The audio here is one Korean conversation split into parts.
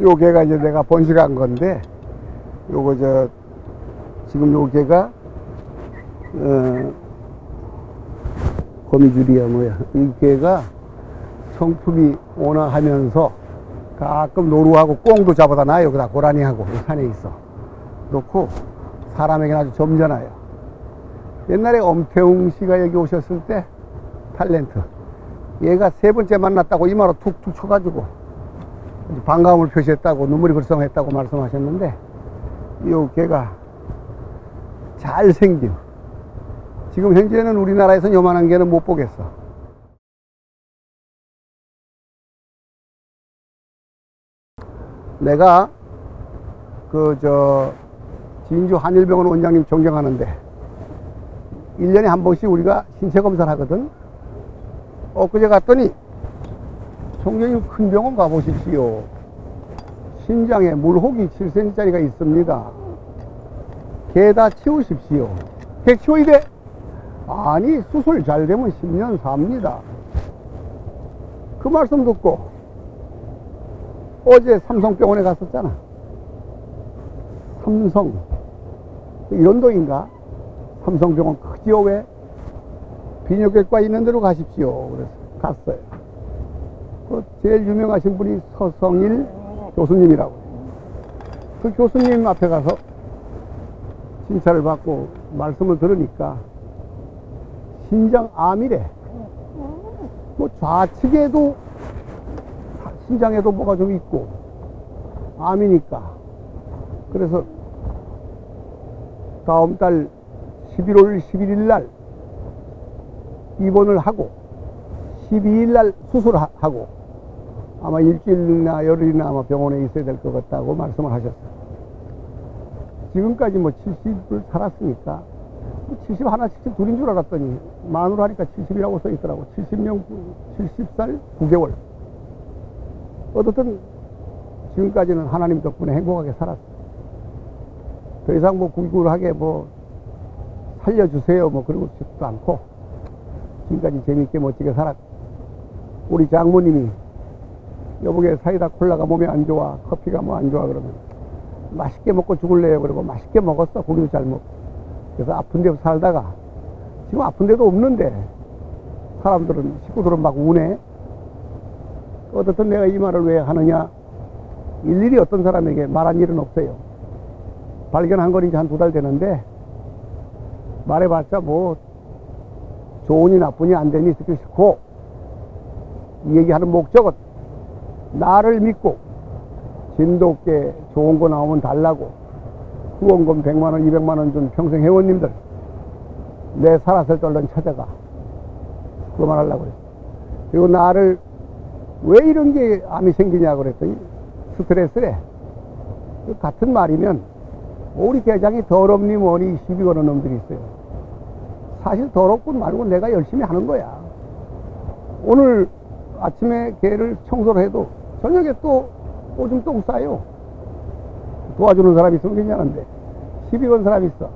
요 개가 이제 내가 번식한 건데 요거 저 지금 요 개가 어 거미줄이야 뭐야. 이 개가 성품이 온화하면서 가끔 노루하고 꽁도 잡아다 놔요. 여기다 고라니하고 이 산에 있어. 놓고 사람에게 아주 점잖아요. 옛날에 엄태웅 씨가 여기 오셨을 때 탤런트. 얘가 세 번째 만났다고 이마로 툭툭 쳐가지고 반가움을 표시했다고 눈물이 글썽했다고 말씀하셨는데 이 개가 잘생김 지금 현재는 우리나라에서는 요만한 개는 못 보겠어. 내가 그 저 진주 한일병원 원장님 존경하는데 1년에 한 번씩 우리가 신체 검사를 하거든. 엊그제 갔더니 총장님 큰 병원 가보십시오. 신장에 물혹이 7cm짜리가 있습니다. 개다 치우십시오. 개 치워야 돼? 아니, 수술 잘 되면 10년 삽니다. 그 말씀 듣고 어제 삼성병원에 갔었잖아. 삼성. 이런도인가? 삼성병원 크지요, 왜? 비뇨기과 있는 데로 가십시오. 그래서 갔어요. 그 제일 유명하신 분이 서성일 교수님이라고. 그 교수님 앞에 가서 진찰을 받고 말씀을 들으니까 신장암이래. 뭐 좌측에도 사- 신장에도 뭐가 좀 있고 암이니까. 그래서 다음 달 11월 11일 날 입원을 하고 12일 날 수술하고 아마 일주일이나 열흘이나 아마 병원에 있어야 될 것 같다고 말씀을 하셨어요. 지금까지 뭐 70을 살았으니까 70 하나 70 둘인 줄 알았더니 만으로 하니까 70이라고 써 있더라고. 70년 70살 9개월. 어떻든 지금까지는 하나님 덕분에 행복하게 살았어. 더 이상 뭐 굴굴하게 뭐 살려주세요 뭐 그러고 싶지도 않고 지금까지 재밌게 멋지게 살았고 우리 장모님이 여보게 사이다 콜라가 몸에 안 좋아 커피가 뭐 안 좋아 그러면 맛있게 먹고 죽을래요? 그러고 맛있게 먹었어 고기도 잘 먹고. 그래서 아픈 데 살다가 지금 아픈 데도 없는데 사람들은 식구들은 막 우네. 어떻든 내가 이 말을 왜 하느냐? 일일이 어떤 사람에게 말한 일은 없어요. 발견한 건 이제 한 두 달 되는데 말해봤자 뭐 좋으니 나쁘니 안 되니 듣기 싫고 이 얘기하는 목적은 나를 믿고 진돗개 좋은 거 나오면 달라고 후원금 100만 원, 200만 원 준 평생 회원님들 내 살았을 때 얼른 찾아가. 그말 하려고 그랬어 그리고 나를 왜 이런 게 암이 생기냐 그랬더니 스트레스래. 그 같은 말이면 우리 대장이 더럽니 뭐니 시비 거는 놈들이 있어요. 사실 더럽군 말고 내가 열심히 하는 거야. 오늘 아침에 개를 청소를 해도 저녁에 또 오줌 똥 싸요. 도와주는 사람이 있으면 괜찮은데 시비 건 사람이 있어.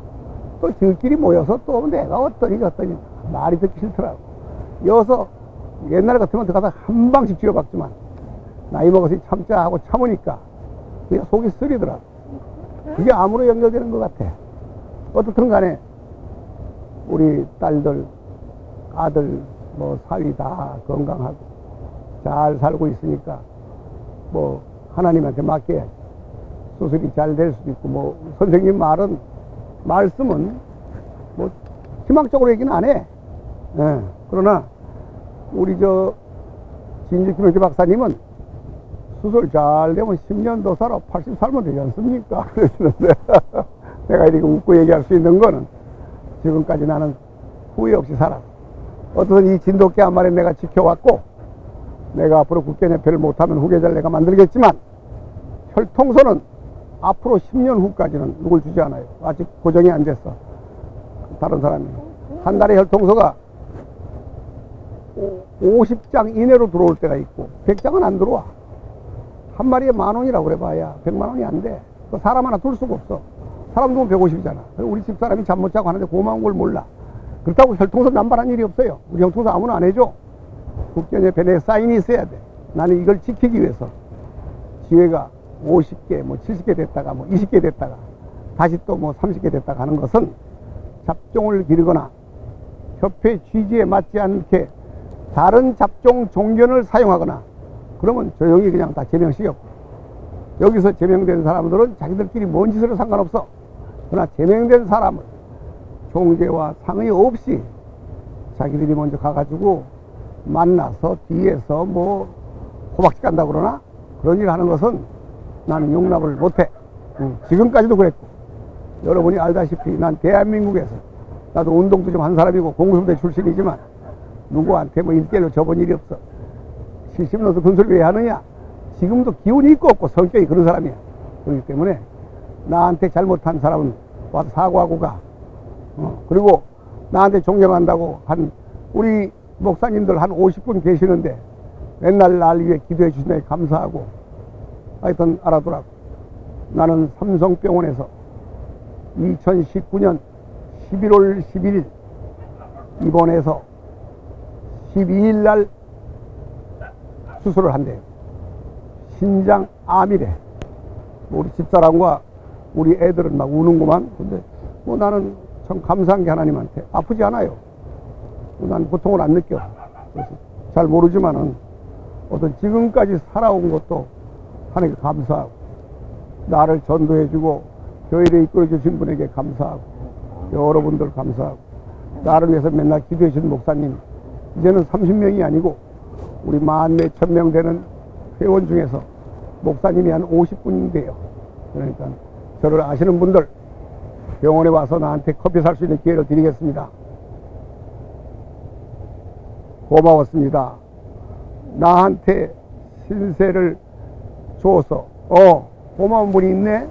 또 저끼리 모여서 또 내가 어떠니 저떠니 말이 듣기 싫더라고. 여서 옛날 같으면 들어가서 한 방씩 쥐어박지만 나이 먹어서 참자 하고 참으니까 그냥 속이 쓰리더라고. 그게 암으로 연결되는 것 같아. 어떻든 간에 우리 딸들, 아들, 뭐 사위 다 건강하고 잘 살고 있으니까 뭐 하나님한테 맡겨야지. 수술이 잘 될 수도 있고 뭐 선생님 말은 말씀은 뭐 희망적으로 얘기는 안 해. 예. 그러나 우리 저 진주 김영재 박사님은 수술 잘 되면 10년 더 살아 80 살면 되지 않습니까? 그러시는데 내가 이렇게 웃고 얘기할 수 있는 거는 지금까지 나는 후회 없이 살았어. 어떤 이 진돗개 한 마리 내가 지켜왔고, 내가 앞으로 국견협회를 못하면 후계자를 내가 만들겠지만, 혈통소는 앞으로 10년 후까지는 누굴 주지 않아요. 아직 고정이 안 됐어. 다른 사람이. 한 달에 혈통소가 50장 이내로 들어올 때가 있고, 100장은 안 들어와. 한 마리에 만 원이라고 그래 봐야 100만 원이 안 돼. 그 사람 하나 둘 수가 없어. 사람 두면 150이잖아. 우리 집 사람이 잠 못 자고 하는데 고마운 걸 몰라. 그렇다고 혈통소 남발한 일이 없어요. 우리 혈통소 아무나 안 해줘. 국견협회 내 사인이 있어야 돼. 나는 이걸 지키기 위해서 지회가 50개, 뭐 70개 됐다가 뭐 20개 됐다가 다시 또 뭐 30개 됐다가 하는 것은 잡종을 기르거나 협회 취지에 맞지 않게 다른 잡종 종견을 사용하거나 그러면 조용히 그냥 다 제명시켰고 여기서 제명된 사람들은 자기들끼리 뭔 짓으로 상관없어. 그러나 제명된 사람을 종제와 상의 없이 자기들이 먼저 가가지고 만나서 뒤에서 뭐 호박짓 간다 그러나 그런 일 하는 것은 나는 용납을 못해. 응, 지금까지도 그랬고 여러분이 알다시피 난 대한민국에서 나도 운동도 좀 한 사람이고 공수부대 출신이지만 누구한테 뭐 일대일로 접은 일이 없어. 70년도 군소리 왜 하느냐? 지금도 기운이 있고 없고 성격이 그런 사람이야. 그렇기 때문에 나한테 잘못한 사람은 와서 사과하고 가. 어, 그리고 나한테 존경한다고 한 우리 목사님들 한 50분 계시는데 맨날 날 위해 기도해 주시니 감사하고 하여튼 알아두라고. 나는 삼성병원에서 2019년 11월 11일 입원해서 12일 날 수술을 한대요. 신장 암이래. 우리 집사람과 우리 애들은 막 우는구만. 근데 뭐 나는 참 감사한 게 하나님한테 아프지 않아요. 난 고통을 안 느껴. 그래서 잘 모르지만은 어떤 지금까지 살아온 것도 하나님께 감사하고 나를 전도해주고 교회를 이끌어 주신 분에게 감사하고 여러분들 감사하고 나를 위해서 맨날 기도해 주신 목사님 이제는 30명이 아니고 우리 만 몇천 명 되는 회원 중에서 목사님이 한 50분이 돼요. 그러니까 저를 아시는 분들 병원에 와서 나한테 커피 살 수 있는 기회를 드리겠습니다. 고마웠습니다. 나한테 신세를 줘서 어 고마운 분이 있네.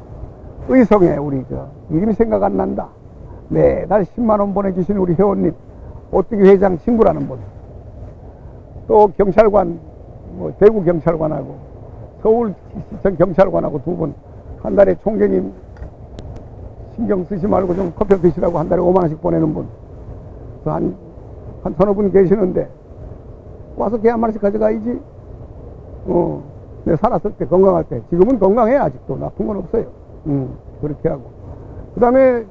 의성에 우리 저 이름이 생각 안 난다. 매달 10만 원 보내주시는 우리 회원님 오뚜기 회장 친구라는 분. 또 경찰관 뭐 대구 경찰관하고 서울시청 경찰관하고 두 분 한 달에 총재님 신경 쓰지 말고 좀 커피 드시라고 한 달에 5만 원씩 보내는 분. 한, 한 서너 분 계시는데 와서 개 한 마리씩 가져가야지. 어, 내 살았을 때 건강할 때 지금은 건강해 아직도 나쁜 건 없어요. 음, 그렇게 하고 그 다음에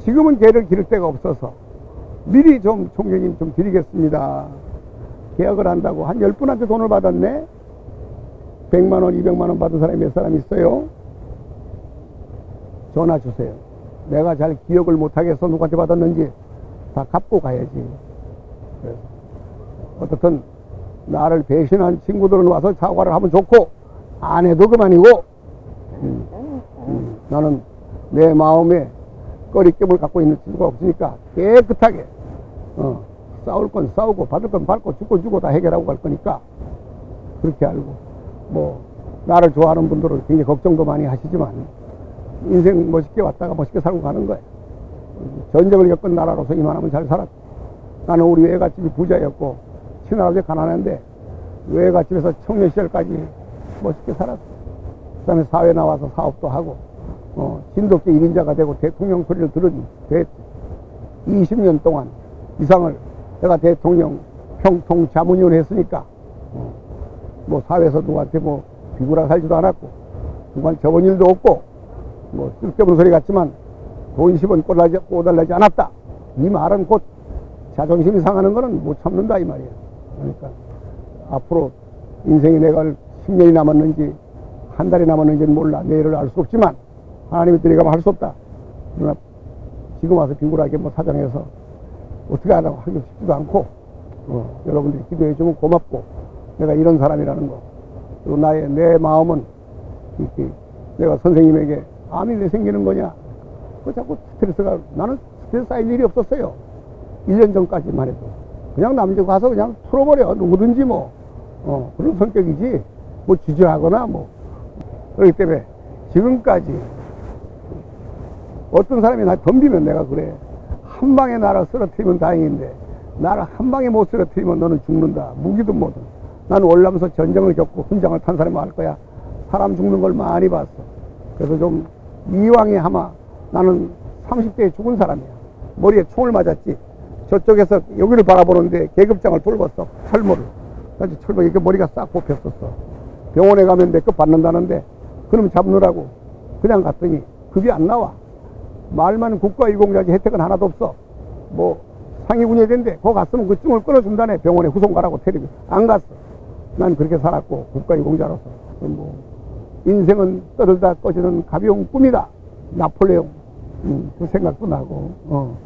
지금은 개를 기를 데가 없어서 미리 좀 총장님 좀 드리겠습니다. 계약을 한다고 한 열분한테 돈을 받았네. 100만 원, 200만 원 받은 사람이 몇 사람 있어요? 전화 주세요. 내가 잘 기억을 못하겠어. 누구한테 받았는지 다 갚고 가야지. 그래서 어떻든 나를 배신한 친구들은 와서 사과를 하면 좋고 안 해도 그만이고 음, 음, 나는 내 마음에 꺼리낌을 갖고 있는 친구가 없으니까 깨끗하게 어, 싸울 건 싸우고 받을 건 받고 주고 주고 다 해결하고 갈 거니까 그렇게 알고 뭐 나를 좋아하는 분들은 굉장히 걱정도 많이 하시지만 인생 멋있게 왔다가 멋있게 살고 가는 거예요. 전쟁을 겪은 나라로서 이만하면 잘 살았고 나는 우리 외갓집이 부자였고 친할아버지 가난한데 외갓집에서 청년 시절까지 멋있게 살았어. 그 다음에 사회 나와서 사업도 하고 어, 진돗개 1인자가 되고 대통령 소리를 들은 대 20년 동안 이상을 내가 대통령 평통 자문위원 했으니까 어, 뭐 사회에서 누구한테 뭐 비굴하게 살지도 않았고 누구한테 접은 일도 없고 뭐 쓸데없는 소리 같지만 돈 10원 꼬달라지, 않았다. 이 말은 곧 자존심이 상하는 거는 못 참는다 이 말이야. 그러니까 앞으로 인생이 내가 10년이 남았는지 한 달이 남았는지는 몰라. 내일을 알 수 없지만 하나님이 드리가면 할 수 없다. 그러나 지금 와서 빙굴하게 뭐 사정해서 어떻게 하라고 하기 쉽지도 않고 어, 여러분들이 기도해 주면 고맙고 내가 이런 사람이라는 거 그리고 나의 내 마음은 이렇게 내가 선생님에게 암이 왜 생기는 거냐 그 자꾸 스트레스가 나는 스트레스 쌓일 일이 없었어요 1년 전까지만 해도 그냥 남자 가서 그냥 풀어버려. 누구든지 뭐. 어, 그런 성격이지. 뭐 주저하거나 뭐. 그렇기 때문에 지금까지 어떤 사람이 나 덤비면 내가 그래. 한 방에 나를 쓰러뜨리면 다행인데 나를 한 방에 못 쓰러뜨리면 너는 죽는다. 무기도 뭐든. 나는 올라면서 전쟁을 겪고 훈장을 탄 사람이 알 거야. 사람 죽는 걸 많이 봤어. 그래서 좀 이왕에 하마 나는 30대에 죽은 사람이야. 머리에 총을 맞았지 저쪽에서 여기를 바라보는데 계급장을 돌봤어 철모를 그래서 철모 이렇게 머리가 싹 뽑혔었어 병원에 가면 내거 받는다는데 그럼 잡느라고 그냥 갔더니 급이 안 나와. 말만 국가유공자지 혜택은 하나도 없어. 뭐 된대. 거 갔으면 그 증을 끊어준다네. 병원에 후송 가라고 테레비. 안 갔어. 난 그렇게 살았고 국가유공자로서 뭐 인생은 떠들다 꺼지는 가벼운 꿈이다. 나폴레옹 음, 그 생각도 나고 어.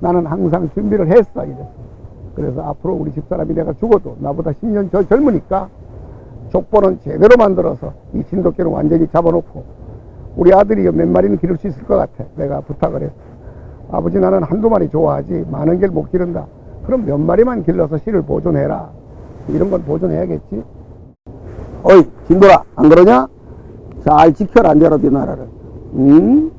나는 항상 준비를 했어 이랬어. 그래서 앞으로 우리 집사람이 내가 죽어도 나보다 10년 더 젊으니까 족보는 제대로 만들어서 이 진돗개를 완전히 잡아놓고 우리 아들이 몇 마리는 기를 수 있을 것 같아. 내가 부탁을 했어. 아버지 나는 한두 마리 좋아하지 많은 개를 못 기른다. 그럼 몇 마리만 길러서 씨를 보존해라. 이런 건 보존해야겠지. 어이, 진돌아, 안 그러냐? 잘 지켜라, 내로 네 나라를. 응?